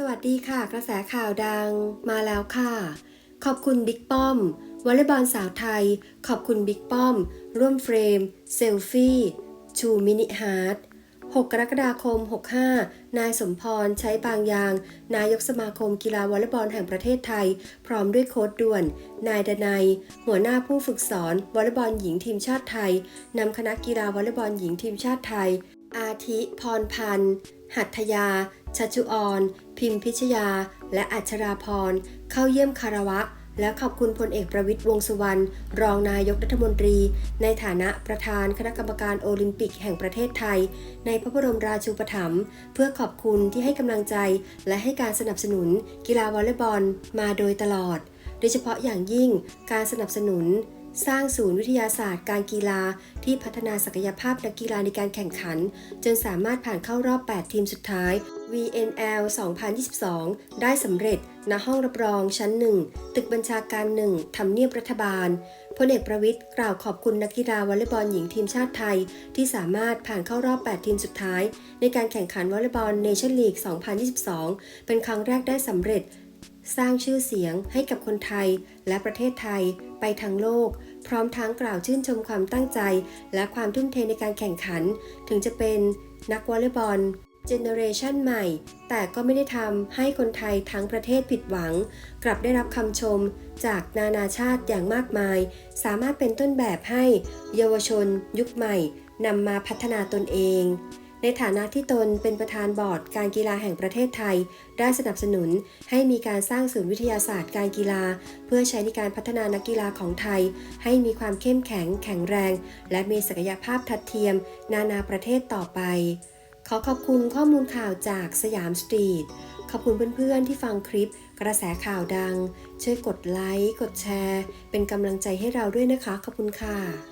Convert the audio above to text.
สวัสดีค่ะ กระแสข่าวดังมาแล้วค่ะ ขอบคุณบิ๊กป้อมวอลเลย์บอลสาวไทย ขอบคุณบิ๊กป้อม ร่วมเฟรม เซลฟี่ ชูมินิฮาร์ด6 กรกฎาคม 65 นายสมพร ใช้บางยาง นายกสมาคมกีฬาวอลเลย์บอลแห่งประเทศไทย พร้อมด้วยโค้ดด่วน นายดนัยหัวหน้าผู้ฝึกสอนวอลเลย์บอลหญิงทีมชาติไทยนำคณะกีฬาวอลเลย์บอลหญิงทีมชาติไทย อาทิ พรพันธ์หัตถยา ชัชจุออน พิมพิชยา และอัชราพร เข้าเยี่ยมคารวะ และขอบคุณพลเอกประวิตยวงสุวรรณ รองนายกรัฐมนตรี ในฐานะประธานคณะกรรมการโอลิมปิกแห่งประเทศไทย ในพระบรมราชูปถัมภ์เพื่อขอบคุณที่ให้กำลังใจ และให้การสนับสนุน กีฬาวอลเลย์บอลมาโดยตลอด โดยเฉพาะอย่างยิ่งการสนับสนุน สร้างศูนย์วิทยาศาสตร์ การกีฬาที่พัฒนาศักยภาพนักกีฬาในการแข่งขัน จนสามารถผ่านเข้ารอบ 8 ทีมสุดท้าย VNL 2022 ได้สำเร็จ ณ ห้องรับรองชั้น 1 ตึกบัญชาการ 1ทำเนียบรัฐบาลพลเอกประวิทย์กล่าวขอบคุณนักกีฬาวอลเลย์บอลหญิงทีมชาติไทย ที่สามารถผ่านเข้ารอบ 8 ทีมสุดท้าย ในการแข่งขันวอลเลย์บอลเนชั่นลีก 2022 เป็นครั้งแรกได้สำเร็จ สร้างชื่อเสียงให้กับคนไทยและประเทศไทยไปทั้งโลก พร้อมทั้งกล่าวชื่นชมความตั้งใจ และความทุ่มเทในการแข่งขัน ถึงจะเป็นนักวอลเลย์บอลเจเนอเรชันใหม่ แต่ก็ไม่ได้ทำให้คนไทยทั้งประเทศผิดหวัง กลับได้รับคำชมจากนานาชาติอย่างมากมาย สามารถเป็นต้นแบบให้เยาวชน ยุคใหม่นำมาพัฒนาตนเอง ในฐานะที่ตนเป็นประธานบอร์ดการกีฬาแห่งประเทศไทย ได้สนับสนุนให้มีการสร้างศูนย์วิทยาศาสตร์การกีฬา เพื่อใช้ในการพัฒนานักกีฬาของไทย ให้มีความเข้มแข็ง แข็งแรง และมีศักยภาพทัดเทียม นานาประเทศต่อไป ขอขอบคุณข้อมูลข่าวจากสยามสตรีทขอบคุณเพื่อนๆที่ฟังคลิปกระแสข่าวดัง ช่วยกดไลค์ กดแชร์ เป็นกำลังใจให้เราด้วยนะคะ ขอบคุณค่ะ